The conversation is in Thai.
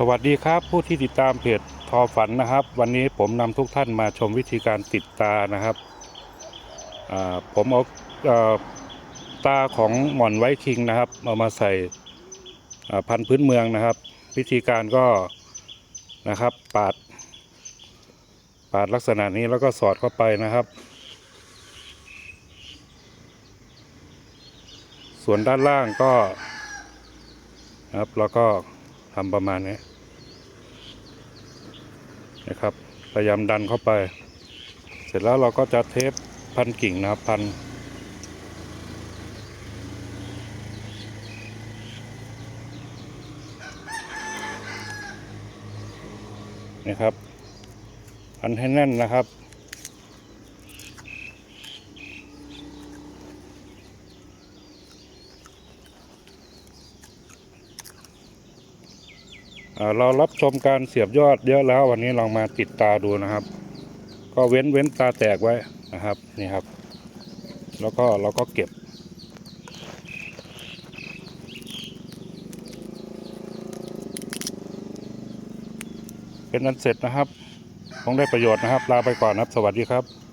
สวัสดีครับผู้ที่ติดตามเพจทอฝันนะครับ วันนี้ผมนำทุกท่านมาชมวิธีการติดตานะครับผมเอาเอ่อตาของหม่อนไวท์คิงนะครับเอามาใส่พันธุ์พื้นเมืองนะครับ วิธีการก็นะครับปาด ปาดลักษณะนี้แล้วก็สอดเข้าไปนะครับ ส่วนด้านล่างก็นะครับแล้วก็ ทำประมาณนี้นะครับ พยายามดันเข้าไป เสร็จแล้วเราก็จะเทปพันกิ่งนะครับพันนี่ครับพันให้แน่นนะครับ เรารับชมการเสียบยอดเยอะแล้ววันนี้ลองมาติดตาดูนะครับ ก็เว้นเว้นตาแตกไว้นะครับนี่ครับ แล้วก็เราก็เก็บ เป็นอันเสร็จนะครับคงได้ประโยชน์นะครับ ลาไปก่อนนะครับ สวัสดีครับ